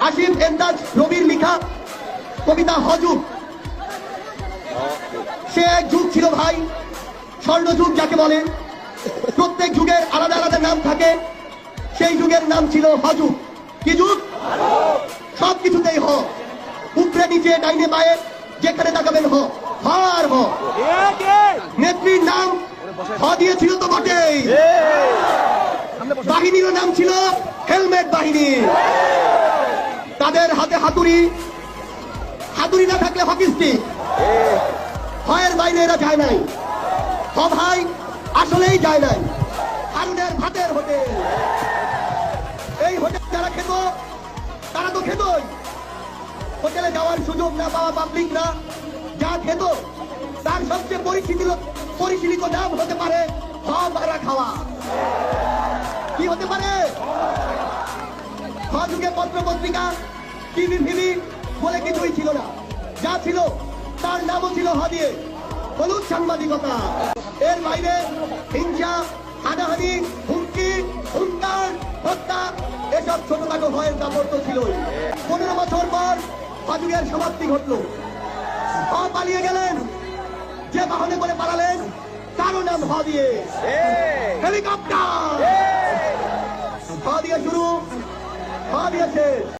আসিফ এন্দাজ রবির লিখা কবিতা হজুব সে এক যুগ ছিল ভাই স্বর্ণ যুগ যাকে বলে। প্রত্যেক যুগের আলাদা আলাদা নাম থাকে সেই যুগের নাম ছিল হজুব কি যুগ? সব কিছুতেই হ। উপরে নিচে ডাইনে বায়ে যেখানে তাকাবেন হ হ আর হ। নেত্রীর নাম হ দিয়েছিল তো বটেই। বাহিনীর নাম ছিল হেলমেট বাহিনী হাতে হাতুড়ি। হাতুড়ি না থাকলে হকি স্টিক ভয়ের বাইরে এরা যায় নাই। হ আসলেই যায় নাই। হারুনের ভাতের হোটেল। এই হোটেল যারা খেত, তারা তো খেতই। হোটেলে যাওয়ার সুযোগ না পাওয়া পাবলিকরা যা খেত, তার সবচেয়ে পরিচিত পরিশীলিত নাম হতে পারে হ মারা খাওয়া। কি হতে পারে? হ যুগে পত্র পত্রিকা টিভি ফিভি বলে কিছুই ছিল না। যা ছিল তার নামও ছিল হ দিয়ে হলুদ সাংবাদিকতা। এর বাইরে হিংসা হানাহানি হুমকি হুঙ্কার হত্যা এসব ছোটখাটো ভয়ের কাপড় তো ছিলই। পনেরো বছর পর হজুগের সমাপ্তি ঘটলো। হ পালিয়ে গেলেন। যে বাহনে করে পালালেন তারও নাম হ দিয়ে হেলিকপ্টার! হ দিয়ে শুরু হ দিয়েছে